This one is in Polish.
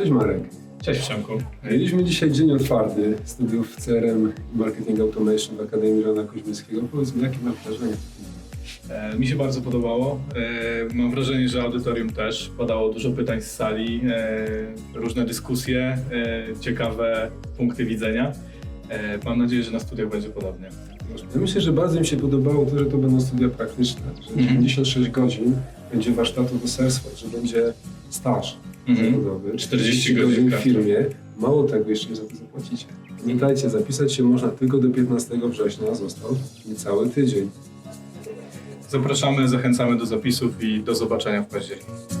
Cześć Marek. Cześć Przemku. Mieliśmy dzisiaj dzień otwarty studiów CRM i Marketing Automation w Akademii Rana Koźmińskiego. Powiedz mi, jakie masz wrażenie? E, mi się bardzo podobało. E, mam wrażenie, że audytorium też podało dużo pytań z sali, e, różne dyskusje, e, ciekawe punkty widzenia. E, mam nadzieję, że na studiach będzie podobnie. Ja myślę, że bardzo mi się podobało to, że to będą studia praktyczne, że Mhm. 96 godzin będzie warsztatu do Salesforce, że będzie staż Mhm. zawodowy, 40 godzin w firmie. Mało tego, jeszcze za to zapłacicie. Pamiętajcie, zapisać się można tylko do 15 września, został niecały tydzień. Zapraszamy, zachęcamy do zapisów i do zobaczenia w październiku.